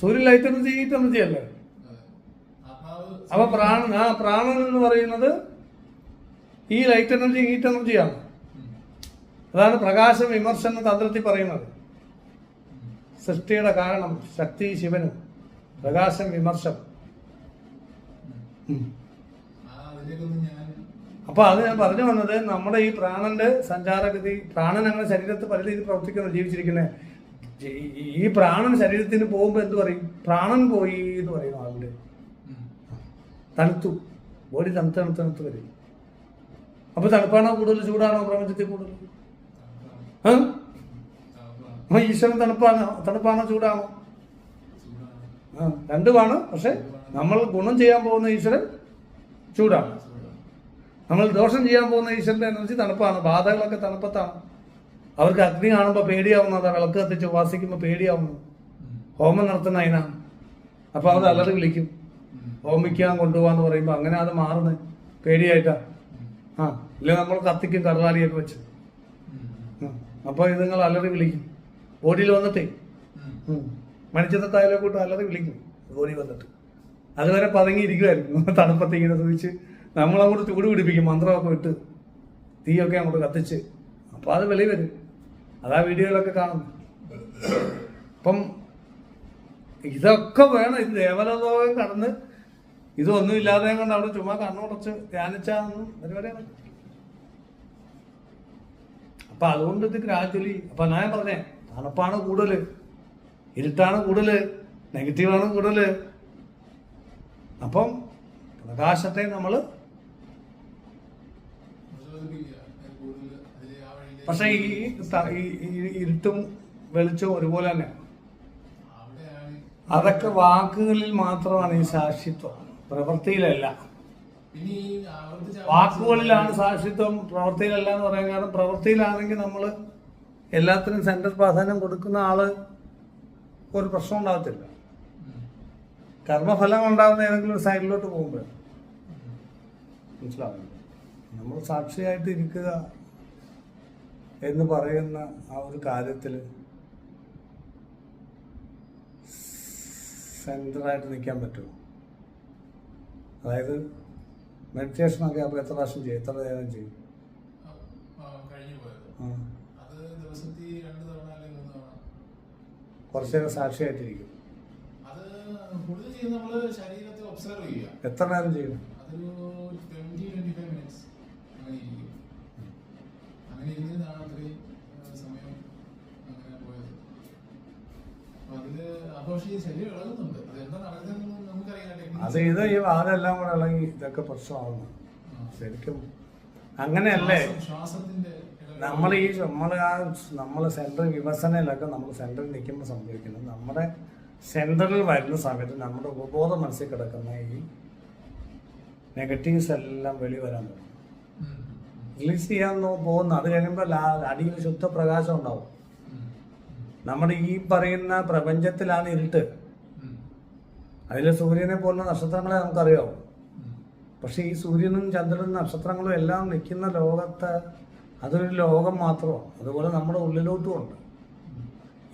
സൂര്യൻ light energy heat energy അല്ലേ അപ്പൊ പ്രാണൻ ആ പ്രാണൻ എന്ന് പറയുന്നത് ഈ ലൈറ്റ് എനർജി ഹീറ്റ് എനർജിയാണ്. അതാണ് പ്രകാശം വിമർശന തന്ത്രത്തിൽ പറയുന്നത്. സൃഷ്ടിയുടെ കാരണം ശക്തി ശിവനും പ്രകാശം വിമർശം അപ്പൊ അത് ഞാൻ പറഞ്ഞു വന്നത് നമ്മുടെ ഈ പ്രാണന്റെ സഞ്ചാരഗതി പ്രാണൻ അങ്ങനെ ശരീരത്തിൽ പല രീതിയിൽ പ്രവർത്തിക്കുന്നു ജീവിച്ചിരിക്കുന്നത് ഈ പ്രാണൻ ശരീരത്തിന് പോകുമ്പോൾ എന്ത് പറയും? പ്രാണൻ പോയി എന്ന് പറയും ആളുടെ തണുത്തു. ബോഡി തണുത്ത് തണുത്ത് തണുത്ത് വരും. അപ്പൊ തണുപ്പാണോ കൂടുതൽ ചൂടാണോ പ്രപഞ്ചത്തിൽ കൂടുതൽ. അപ്പൊ ഈശ്വരൻ തണുപ്പാണോ. തണുപ്പാണോ ചൂടാണോ? രണ്ടുമാണ്. പക്ഷെ നമ്മൾ ഗുണം ചെയ്യാൻ പോകുന്ന ഈശ്വരൻ ചൂടാണ്. നമ്മൾ ദോഷം ചെയ്യാൻ പോകുന്ന ഈശ്വരന്റെ എനർജി തണുപ്പാണ്. ബാധകളൊക്കെ തണുപ്പത്താണ്. അവർക്ക് അഗ്നി കാണുമ്പോൾ പേടിയാവുന്നതാ വിളക്ക് കത്തിച്ച് ഉപാസിക്കുമ്പോൾ പേടിയാവുന്നു. ഹോമം നടത്തുന്ന അതിനാണ് അപ്പൊ അവർ അലറി വിളിക്കും. ഹോമിക്കാൻ കൊണ്ടുപോകാന്ന് പറയുമ്പോൾ അങ്ങനെ അത് മാറുന്നത് പേടിയായിട്ടാ. ആ ഇല്ല നമ്മൾ കത്തിക്കും കടലാലിയൊക്കെ വെച്ച്. അപ്പോൾ ഇത് നിങ്ങൾ അലറി വിളിക്കും. ബോഡിയിൽ വന്നിട്ടേ. മണിച്ചത്തായാലും കൂട്ട് അലറി വിളിക്കും. ബോഡി വന്നിട്ട്. അതുവരെ പതുങ്ങിയിരിക്കുമായിരുന്നു തണുപ്പത്ത് ഇങ്ങനെ സൂചിച്ച് നമ്മളങ്ങോട്ട് ചൂട് പിടിപ്പിക്കും. മന്ത്രമൊക്കെ വിട്ട്. തീയൊക്കെ അങ്ങോട്ട് കത്തിച്ച്. അപ്പോൾ അത് വെളി വരും. അതാ വീഡിയോയിലൊക്കെ കാണുന്നത്. അപ്പം ഇതൊക്കെ വേണം. ഇത് ദേവലോകം കടന്ന് ഇതൊന്നും ഇല്ലാതെ കൊണ്ട് അവിടെ ചുമ്മാ കണ്ണുടച്ച് ധ്യാനിച്ചാന്നും പരിപാടിയാണ് അപ്പൊ അതുകൊണ്ട് ഇത് ഗ്രാജുവലി. അപ്പൊ ഞാൻ പറഞ്ഞേ തണുപ്പാണ് കൂടുതൽ ഇരുട്ടാണ് കൂടുതൽ നെഗറ്റീവാണ് കൂടുതൽ അപ്പം പ്രകാശത്തെ നമ്മൾ പ്രചോദിപ്പിക്കുക. അത് കൂടുതൽ അതിലെ ആ വഴിയിലേക്ക് പക്ഷെ ഈ ഇരുട്ടും വെളിച്ചവും ഒരുപോലെ തന്നെ. അതൊക്കെ വാക്കുകളിൽ മാത്രമാണ് ഈ സാക്ഷിത്വം. പ്രവൃത്തിയിലല്ല വാക്കുകളിലാണ് സാക്ഷിത്വം പ്രവൃത്തിയിലല്ല എന്ന് പറയാൻ കാരണം പ്രവൃത്തിയിലാണെങ്കിൽ നമ്മൾ എല്ലാത്തിനും സെൻട്രൽ പ്രാധാന്യം കൊടുക്കുന്ന ആൾ ഒരു പ്രശ്നം ഉണ്ടാകത്തില്ല. കർമ്മഫലം ഉണ്ടാകുന്ന ഏതെങ്കിലും സൈഡിലോട്ട് പോകുമ്പോൾ മനസ്സിലാവുന്നു നമ്മൾ സാക്ഷിയായിട്ട് ഇരിക്കുക എന്ന് പറയുന്ന ആ ഒരു കാര്യത്തിൽ സെന്ററായിട്ട് നിൽക്കാൻ പറ്റുമോ? അതായത് മെഡിറ്റേഷനൊക്കെ അപ്പോൾ എത്ര പ്രാവശ്യം ചെയ്യും? എത്ര നേരം ചെയ്യും? കുറച്ചേരം സാക്ഷിയായിട്ടിരിക്കും. എത്ര നേരം ആ. അത് ദിവസത്തിൽ രണ്ട് തവണ അല്ലെങ്കിൽ മൂന്ന് തവണ കുറച്ച് നേരം സാക്ഷിയായിട്ടിരിക്കും അത് കൂടുതൽ ചെയ്യുന്നത് നമ്മൾ ശരീരത്തെ ഒബ്സർവ് ചെയ്യുക എത്ര നേരം ചെയ്യും അതൊരു ട്വന്റി ട്വന്റി ഫൈവ് മിനിറ്റ്സ് അങ്ങനെ ഇരിക്കും അങ്ങനെ ഇരുന്നതാണ് അത്രയും ആ, സമയം അങ്ങനെ പോയത് അപ്പൊ അതിൽ അപ്പൊ പക്ഷേ ഈ ശരീരം ഇളകുന്നുണ്ട് അത് ഇത് ഈ വാതെല്ലാം കൂടെ ഇളകി ഇതൊക്കെ പ്രശ്നമാകുന്നു. ശരിക്കും അങ്ങനെയല്ലേ? നമ്മൾ ഈ നമ്മൾ ആ നമ്മൾ സെൻട്രൽ വിമർശനയിലൊക്കെ നമ്മൾ സെൻട്രൽ നിൽക്കുമ്പോൾ സംഭവിക്കുന്നത് നമ്മുടെ സെൻട്രലിൽ വരുന്ന സമയത്ത് നമ്മുടെ ഉപബോധ മനസ്സിൽ കിടക്കുന്ന ഈ നെഗറ്റീവ്സ് എല്ലാം വെളി വരാൻ തുടങ്ങും. റിലീസ് ചെയ്യാൻ പോകുന്ന അത് കഴിയുമ്പോൾ അടിയിൽ ശുദ്ധ പ്രകാശം ഉണ്ടാവും. നമ്മുടെ ഈ പറയുന്ന പ്രപഞ്ചത്തിലാണ് ഇരുട്ട്. അതിലെ സൂര്യനെ പോലുള്ള നക്ഷത്രങ്ങളെ നമുക്കറിയാവും. പക്ഷെ ഈ സൂര്യനും ചന്ദ്രനും നക്ഷത്രങ്ങളും എല്ലാം നിൽക്കുന്ന ലോകത്ത് അതൊരു ലോകം മാത്രമാണ്. അതുപോലെ നമ്മുടെ ഉള്ളിലോട്ടും ഉണ്ട്.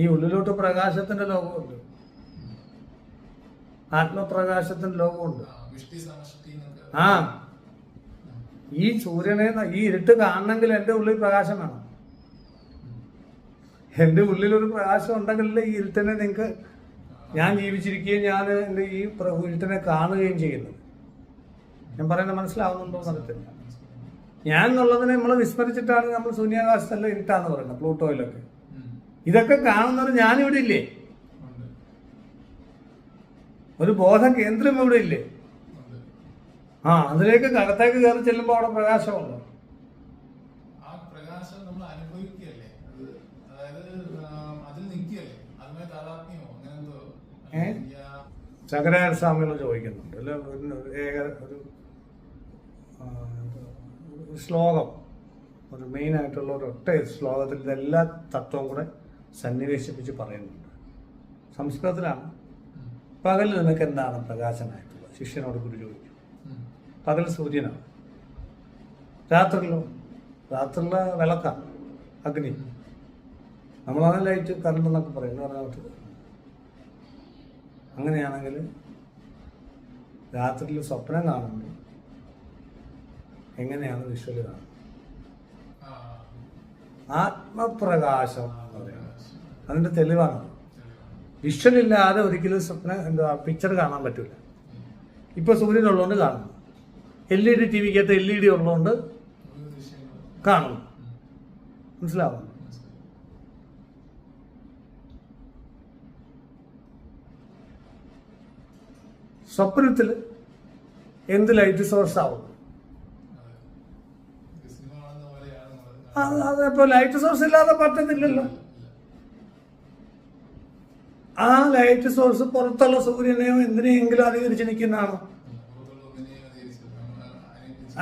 ഈ ഉള്ളിലോട്ട് പ്രകാശത്തിന്റെ ലോകമുണ്ട്. ആത്മപ്രകാശത്തിന്റെ ലോകമുണ്ട്. ആ, ഈ സൂര്യനെ ഈ ഇരുട്ട് കാണണമെങ്കിൽ എന്റെ ഉള്ളിൽ പ്രകാശം വേണം. എന്റെ ഉള്ളിലൊരു പ്രകാശം ഉണ്ടെങ്കിലല്ലേ ഈ തന്നെ നിങ്ങൾക്ക് ഞാൻ ജീവിച്ചിരിക്കുകയും ഞാൻ എന്റെ ഈ ഇരുട്ടനെ കാണുകയും ചെയ്യുന്നത്. ഞാൻ പറയുന്നത് മനസ്സിലാവുന്നുണ്ടോ എന്നറിയത്തില്ല ഞാൻ എന്നുള്ളതിനെ നമ്മൾ വിസ്മരിച്ചിട്ടാണ് നമ്മൾ ശൂന്യാകാശത്തല്ല ഇരുട്ടാന്ന് പറയുന്നത് പ്ലൂട്ടോയിലൊക്കെ. ഇതൊക്കെ കാണുന്നവർ ഞാനിവിടെ ഇല്ലേ. ഒരു ബോധ കേന്ദ്രം ഇവിടെ ഇല്ലേ? ആ അതിലേക്ക് കടത്തേക്ക് കയറി ചെല്ലുമ്പോൾ അവിടെ പ്രകാശമുണ്ട് ആ പ്രകാശം നമ്മൾ അനുഭവിക്കുകയല്ലേ അത് അതായത് ആ, അതിൽ നിൽക്കുകയല്ലേ അതുമായി താതാത്മ്യമോ അങ്ങനെ എന്തോ ഏ? അല്ലെങ്കിൽ സ്വാമികൾ ചോദിക്കുന്നുണ്ട്. അല്ലെ ഏക ഒരു ശ്ലോകം. ഒരു മെയിൻ ആയിട്ടുള്ള ഒരു ഒറ്റ ശ്ലോകത്തിൽ ഇതെല്ലാ തത്വവും കൂടെ സന്നിവേശിപ്പിച്ച് പറയുന്നുണ്ട്. സംസ്കൃതത്തിലാണ്. പകൽ നിനക്ക് എന്താണ് പ്രകാശനായിട്ടുള്ളത്? ശിഷ്യനോട് ഗുരു ചോദിച്ചു പകൽ സൂര്യനാണ്. രാത്രിയിലോ? രാത്രിയിലെ വിളക്കാണ്. അഗ്നി. നമ്മളാണ് ലൈറ്റ് കറണ്ട് എന്നൊക്കെ പറയുന്നത് അങ്ങനെയാണെങ്കിൽ രാത്രിയിൽ സ്വപ്നം കാണുമ്പോൾ എങ്ങനെയാണ് വിഷ്വൽ കാണുന്നത്? ആത്മപ്രകാശം അതിന്റെ തെളിവാണ് വിഷ്വലില്ലാതെ വിഷ്വൽ ഇല്ലാതെ ഒരിക്കലും സ്വപ്നം എന്താ പിക്ചർ കാണാൻ പറ്റില്ല ഇപ്പൊ സൂര്യൻ ഉള്ളതുകൊണ്ട് കാണുന്നു. എൽ ഇ ഡി ടി വിക്കകത്ത് എൽ ഇ ഡി ഉള്ളതുകൊണ്ട് കാണുന്നു. മനസ്സിലാവും മനസ്സിലായി. സ്വപ്നത്തിൽ എന്ത് ലൈറ്റ് സോഴ്സ് ആവും? അപ്പൊ ലൈറ്റ് സോഴ്സ് ഇല്ലാതെ പറ്റത്തില്ലല്ലോ ആ ലൈറ്റ് സോഴ്സ് പുറത്തുള്ള സൂര്യനെയോ എന്തിനെയെങ്കിലും അധികരിച്ച് നിൽക്കുന്നതാണോ?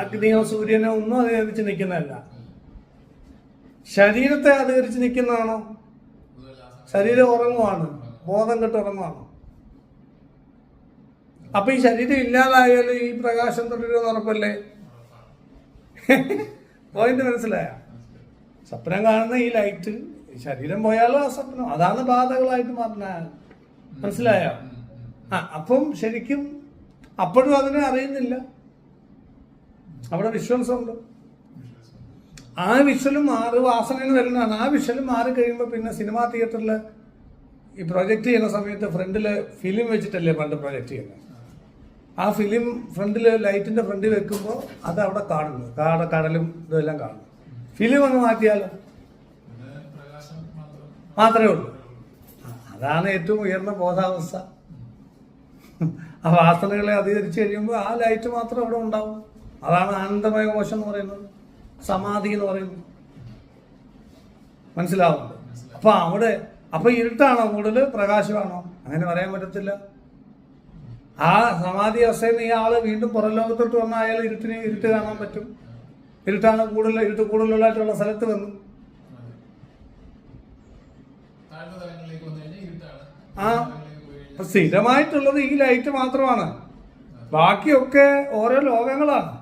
അഗ്നിയോ സൂര്യനോ ഒന്നും അധികരിച്ച് നിൽക്കുന്നതല്ല. ശരീരത്തെ അധികരിച്ച് നിൽക്കുന്നതാണോ? ശരീരം ഉറങ്ങുവാണ്. ബോധം കെട്ട് ഉറങ്ങുവാണ്? അപ്പൊ ഈ ശരീരം ഇല്ലാതായാലും ഈ പ്രകാശം തുടരുമെന്ന് ഉറപ്പല്ലേ. പോയിന്റ് മനസ്സിലായ? സ്വപ്നം കാണുന്ന ഈ ലൈറ്റ് ശരീരം പോയാലും ആ സ്വപ്നം. അതാണ് ബാധകളായിട്ട് മാറുന്ന മനസ്സിലായോ. ആ അപ്പം ശരിക്കും അപ്പോഴും അതിനെ അറിയുന്നില്ല. അവിടെ വിശ്വാസമുണ്ട്. ആ വിഷ്വലും മാറി വാസനയിൽ വരുന്നതാണ്. ആ വിഷ്വലും മാറി കഴിയുമ്പോൾ പിന്നെ സിനിമാ തിയേറ്ററിൽ ഈ പ്രൊജക്റ്റ് ചെയ്യുന്ന സമയത്ത് ഫ്രണ്ടിൽ ഫിലിം വെച്ചിട്ടല്ലേ പണ്ട് പ്രൊജക്റ്റ് ചെയ്യുന്നത്? ആ ഫിലിം ഫ്രണ്ടിൽ ലൈറ്റിന്റെ ഫ്രണ്ടിൽ വെക്കുമ്പോൾ അത് അവിടെ കാണുന്നു. കാട കടലും ഇതെല്ലാം കാണുന്നു. ഫിലിം അങ്ങ് മാറ്റിയാലോ? മാത്രമേ ഉള്ളൂ. അതാണ് ഏറ്റവും ഉയർന്ന ബോധാവസ്ഥ. ആ വാസനകളെ അധികരിച്ച് കഴിയുമ്പോൾ ആ ലൈറ്റ് മാത്രം അവിടെ ഉണ്ടാവും. അതാണ് ആനന്ദമയ കോശം എന്ന് പറയുന്നത്. സമാധി എന്ന് പറയുന്നത്. മനസ്സിലാവുന്നുണ്ട്. അപ്പൊ അവിടെ അപ്പൊ ഇരുട്ടാണോ? കൂടുതൽ പ്രകാശമാണോ? അങ്ങനെ പറയാൻ പറ്റത്തില്ല. ആ സമാധി അവസ്ഥയിൽ നിന്ന് ഈ ആൾ വീണ്ടും പുറം ലോകത്തോട്ട് വന്ന അയാൾ ഇരുട്ടിന് ഇരുട്ട് കാണാൻ പറ്റും ഇരുട്ടാണ് കൂടുതൽ ഇരുട്ട് കൂടുതലായിട്ടുള്ള സ്ഥലത്ത് വന്നു ആ. സ്ഥിരമായിട്ടുള്ളത് ഈ ലൈറ്റ് മാത്രമാണ് ബാക്കിയൊക്കെ ഓരോ ലോകങ്ങളാണ്.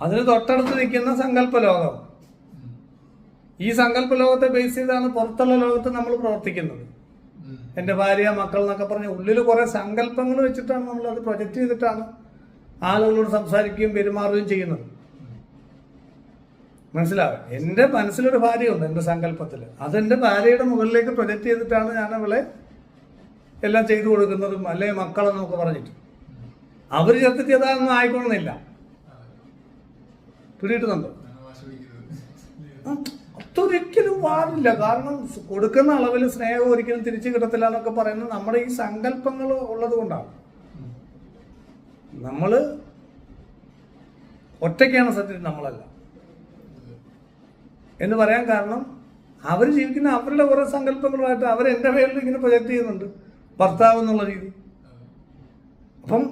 അതിന് തൊട്ടടുത്ത് നിൽക്കുന്ന സങ്കല്പ ലോകം ഈ സങ്കല്പ ലോകത്തെ ബേസ് ചെയ്താണ് പുറത്തുള്ള ലോകത്ത് നമ്മൾ പ്രവർത്തിക്കുന്നത്. എന്റെ ഭാര്യ മക്കൾ എന്നൊക്കെ പറഞ്ഞ് ഉള്ളിൽ കുറെ സങ്കല്പങ്ങൾ വെച്ചിട്ടാണ് നമ്മൾ അത് പ്രൊജക്റ്റ് ചെയ്തിട്ടാണ് ആളുകളോട് സംസാരിക്കുകയും പെരുമാറുകയും ചെയ്യുന്നത്. മനസ്സിലാവും എന്റെ മനസ്സിലൊരു ഭാര്യയുണ്ട് എന്റെ സങ്കല്പത്തിൽ അതെന്റെ ഭാര്യയുടെ മുകളിലേക്ക് പ്രൊജക്റ്റ് ചെയ്തിട്ടാണ് ഞാൻ അവളെ എല്ലാം ചെയ്തു കൊടുക്കുന്നതും അല്ലെ മക്കളെന്നൊക്കെ പറഞ്ഞിട്ട്. അവർ ചേർത്തിട്ട് അതൊന്നും ആയിക്കൊള്ളുന്നില്ല. പിടിയിട്ടുന്നുണ്ടോ അതൊരിക്കലും പാടില്ല കാരണം കൊടുക്കുന്ന അളവിൽ സ്നേഹം ഒരിക്കലും തിരിച്ചു കിട്ടത്തില്ല എന്നൊക്കെ പറയുന്നത് നമ്മുടെ ഈ സങ്കല്പങ്ങൾ ഉള്ളത് കൊണ്ടാണ്. നമ്മൾ ഒറ്റയ്ക്കാണ് സത്യത്തിൽ നമ്മളല്ല. എന്ന് പറയാൻ കാരണം അവർ ജീവിക്കുന്ന അവരുടെ കുറേ സങ്കല്പങ്ങളുമായിട്ട് അവർ എന്റെ പേരിൽ ഇങ്ങനെ പ്രൊജക്റ്റ് ചെയ്യുന്നുണ്ട്. ഭർത്താവ് എന്നുള്ള രീതി. അപ്പം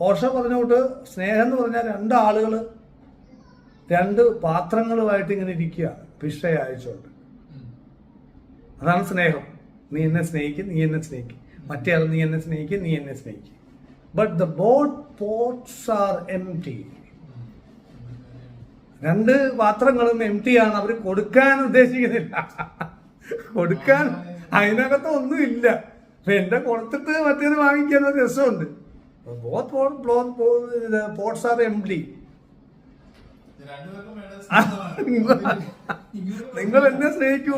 ഓഷ പറഞ്ഞോട്ട് സ്നേഹം എന്ന് പറഞ്ഞാൽ രണ്ട് രണ്ട് പാത്രങ്ങളുമായിട്ട് ഇങ്ങനെ ഇരിക്കുക ഭിക്ഷ അയച്ചുകൊണ്ട്. അതാണ് സ്നേഹം. നീ എന്നെ സ്നേഹിക്കും നീ എന്നെ സ്നേഹിക്കും. മറ്റേ ആൾ നീ എന്നെ സ്നേഹിക്കും നീ എന്നെ സ്നേഹിക്കും. But the both pots are empty രണ്ട് പാത്രങ്ങളും എം ടി ആണ്. അവർ കൊടുക്കാൻ ഉദ്ദേശിക്കുന്നില്ല. കൊടുക്കാൻ അതിനകത്ത് ഒന്നുമില്ല എന്റെ കൊടുത്തിട്ട് മറ്റേത് വാങ്ങിക്കാൻ ഒരു രസമുണ്ട്. പോട്ട്സ് ആർ എം ടി നിങ്ങൾ എന്നെ സ്നേഹിക്കൂ.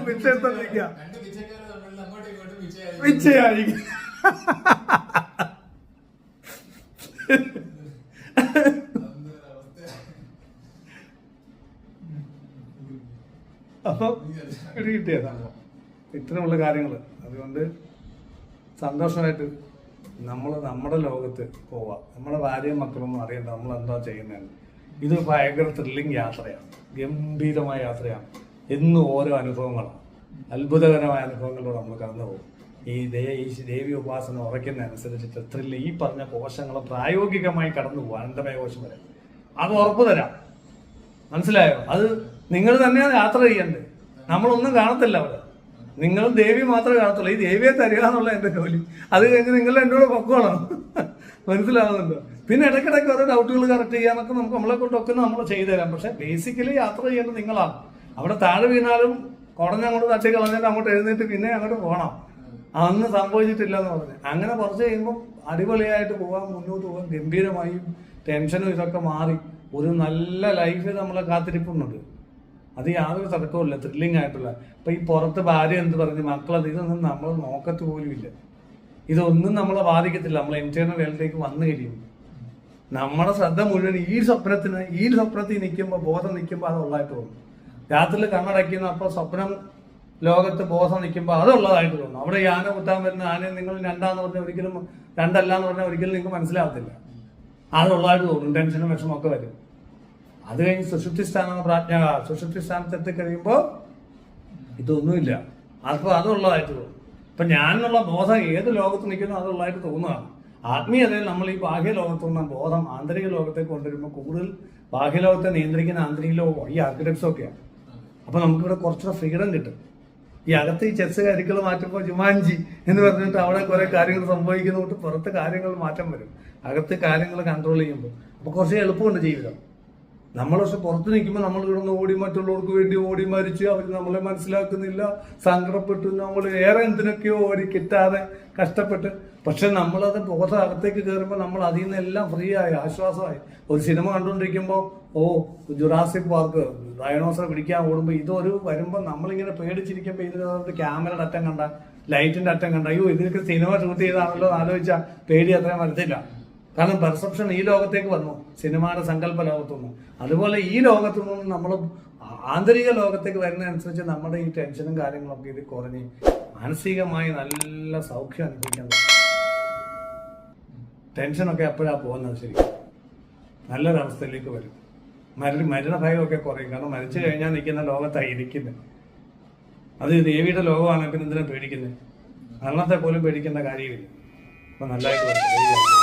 പിച്ചയായിരിക്കും. അപ്പം പിടി കിട്ടിയതാണ് ഇത്തരമുള്ള കാര്യങ്ങൾ അതുകൊണ്ട് സന്തോഷമായിട്ട് നമ്മൾ നമ്മുടെ ലോകത്ത് പോവാം. നമ്മുടെ ഭാര്യയും മക്കളൊന്നും അറിയണ്ട നമ്മൾ എന്താ ചെയ്യുന്നതെന്ന്. ഇത് ഭയങ്കര ത്രില്ലിംഗ് യാത്രയാണ്. ഗംഭീരമായ യാത്രയാണ്. എന്നും ഓരോ അനുഭവങ്ങളാണ്. അത്ഭുതകരമായ അനുഭവങ്ങളിലൂടെ നമ്മൾ കടന്നു പോകും. ഈ ദേ ഈ ദേവി ഉപാസന ഉറയ്ക്കുന്നതനുസരിച്ചിട്ട് ത്രില്ല് ഈ പറഞ്ഞ കോശങ്ങൾ പ്രായോഗികമായി കടന്നു പോകും അനന്തമയ കോശം വരെ. അത് ഉറപ്പ് തരാം. മനസ്സിലായോ? അത് നിങ്ങൾ തന്നെയാണ് യാത്ര ചെയ്യേണ്ടത്. നമ്മളൊന്നും കാണത്തില്ല അവിടെ. നിങ്ങൾ ദേവി മാത്രമേ കാണത്തുള്ളൂ. ഈ ദേവിയെ തരിക എന്നുള്ള എന്റെ ജോലി. അത് കഴിഞ്ഞ് നിങ്ങൾ എന്നോട് പൊക്കോളാം മനസ്സിലാവുന്നുണ്ടോ. പിന്നെ ഇടയ്ക്കിടയ്ക്ക് ഓരോ ഡൗട്ടുകൾ കറക്റ്റ് ചെയ്യാനൊക്കെ നമുക്ക് നമ്മളെ കൊണ്ടൊക്കെ നമ്മൾ ചെയ്തു തരാം പക്ഷെ ബേസിക്കലി യാത്ര ചെയ്യേണ്ടത് നിങ്ങളാണ്. അവിടെ താഴെ വീണാലും കുടഞ്ഞങ്ങോട്ട് തട്ടി കളഞ്ഞിട്ട് അങ്ങോട്ട് എഴുന്നേറ്റ് പിന്നെ അങ്ങോട്ട് പോകണം അന്ന് സംഭവിച്ചിട്ടില്ല എന്ന് പറഞ്ഞു. അങ്ങനെ കുറച്ച് കഴിയുമ്പോൾ അടിപൊളിയായിട്ട് പോകാൻ മുന്നോട്ട് പോകാൻ ഗംഭീരമായും ടെൻഷനും ഇതൊക്കെ മാറി ഒരു നല്ല ലൈഫ് നമ്മളെ കാത്തിരിപ്പുന്നുണ്ട് അത് യാതൊരു തർക്കവുമില്ല ത്രില്ലിംഗ് ആയിട്ടുള്ള. ഇപ്പൊ ഈ പുറത്ത് ഭാര്യ എന്ത് പറഞ്ഞു? മക്കളത് ഇതൊന്നും നമ്മൾ നോക്കത്ത് പോലും ഇല്ല ഇതൊന്നും നമ്മളെ ബാധിക്കത്തില്ല. നമ്മൾ ഇന്റേണൽ വേൾഡിലേക്ക് വന്നു കഴിയുമ്പോൾ. നമ്മുടെ ശ്രദ്ധ മുഴുവൻ ഈ സ്വപ്നത്തിന് ഈ സ്വപ്നത്തിൽ നിൽക്കുമ്പോൾ ബോധം നിൽക്കുമ്പോൾ അത് ഉള്ളതായിട്ട് തോന്നും. രാത്രിയിൽ കണ്ണടയ്ക്കുന്ന അപ്പോൾ സ്വപ്നം ലോകത്ത് ബോധം നിൽക്കുമ്പോൾ അതുള്ളതായിട്ട് തോന്നും. അവിടെ ഈ ആന കുത്താൻ വരുന്ന ആനയെ നിങ്ങൾ രണ്ടാന്ന് പറഞ്ഞാൽ ഒരിക്കലും രണ്ടല്ല എന്ന് പറഞ്ഞാൽ ഒരിക്കലും നിങ്ങൾക്ക് മനസ്സിലാവത്തില്ല അതുള്ളതായിട്ട് തോന്നും. ടെൻഷനും വിഷമമൊക്കെ വരും. അത് കഴിഞ്ഞ് സുഷുപ്തി സ്ഥാനം പ്രാജ്ഞ സുഷുപ്തി സ്ഥാനത്ത് കഴിയുമ്പോൾ ഇതൊന്നുമില്ല. അപ്പോൾ അതുള്ളതായിട്ട് തോന്നും. ഇപ്പൊ ഞാനെന്നുള്ള ബോധം ഏത് ലോകത്ത് നിൽക്കുന്നോ അതുള്ളതായിട്ട് തോന്നുകയാണ്. ആത്മീയതയിൽ നമ്മൾ ഈ ബാഹ്യ ലോകത്തുള്ള ബോധം ആന്തരിക ലോകത്തേക്ക് കൊണ്ടുവരുമ്പോൾ കൂടുതൽ ബാഹ്യ ലോകത്തെ നിയന്ത്രിക്കുന്ന ആന്തരിക ലോകം ഈ ആർക്കിടെക്ട്സ് ഒക്കെയാണ്. അപ്പൊ നമുക്കിവിടെ കുറച്ചുകൂടെ ഫ്രീഡം കിട്ടും. ഈ അകത്ത് ഈ ചെസ് കരിക്കൾ മാറ്റുമ്പോൾ ജുമാൻജി എന്ന് പറഞ്ഞിട്ട് അവിടെ കുറെ കാര്യങ്ങൾ സംഭവിക്കുന്നതുകൊണ്ട് പുറത്ത് കാര്യങ്ങൾ മാറ്റം വരും. അകത്ത് കാര്യങ്ങൾ കൺട്രോൾ ചെയ്യുമ്പോൾ. അപ്പൊ കുറച്ച് എളുപ്പമുണ്ട് ജീവിതം. നമ്മൾ പക്ഷെ പുറത്ത് നിൽക്കുമ്പോൾ നമ്മൾ കിടന്ന് ഓടി മറ്റുള്ളവർക്ക് വേണ്ടി ഓടി മരിച്ച് അവർ നമ്മളെ മനസ്സിലാക്കുന്നില്ല സങ്കടപ്പെട്ടു നമ്മൾ ഏറെ എന്തിനൊക്കെയോ ഓടി കിട്ടാതെ കഷ്ടപ്പെട്ട്. പക്ഷെ നമ്മളത് പുറത്ത് അകത്തേക്ക് കയറുമ്പോൾ നമ്മൾ അതിൽ നിന്നെല്ലാം ഫ്രീ ആയി ആശ്വാസമായി. ഒരു സിനിമ കണ്ടുകൊണ്ടിരിക്കുമ്പോൾ ഓ ജുറാസിക് പാർക്ക് ഡയനോസറെ പിടിക്കാൻ ഓടുമ്പോൾ ഇതൊരു വരുമ്പോൾ നമ്മളിങ്ങനെ പേടിച്ചിരിക്കുമ്പോൾ ഇതിനകത്ത് ക്യാമറയുടെ അറ്റം കണ്ട ലൈറ്റിന്റെ അറ്റം കണ്ട അയ്യോ ഇതിനൊക്കെ സിനിമ ഷൂട്ട് ചെയ്താണല്ലോ ആലോചിച്ചാൽ പേടി അത്രയും വരത്തില്ല. കാരണം പെർസെപ്ഷൻ ഈ ലോകത്തേക്ക് വന്നു. സിനിമയുടെ സങ്കല്പ ലോകത്തുനിന്ന്. അതുപോലെ ഈ ലോകത്തു നിന്ന് നമ്മൾ ആന്തരിക ലോകത്തേക്ക് വരുന്നതനുസരിച്ച് നമ്മുടെ ഈ ടെൻഷനും കാര്യങ്ങളൊക്കെ ഇത് കുറഞ്ഞ് മാനസികമായി നല്ല സൗഖ്യം അനുഭവിക്കാൻ. ടെൻഷനൊക്കെ എപ്പോഴാണ് പോകുന്നത് ശരി നല്ലൊരവസ്ഥയിലേക്ക് വരും. മരണ മരണ ഭയമൊക്കെ കുറയും. കാരണം മരിച്ചു കഴിഞ്ഞാൽ നിൽക്കുന്ന ലോകത്തായി ഇരിക്കുന്നത് അത് ദേവിയുടെ ലോകമാണ് പിന്നെ എന്തിനാ പേടിക്കുന്നത് മരണത്തെ പോലും പേടിക്കേണ്ട കാര്യമില്ല. അപ്പം നല്ലതായിട്ട്.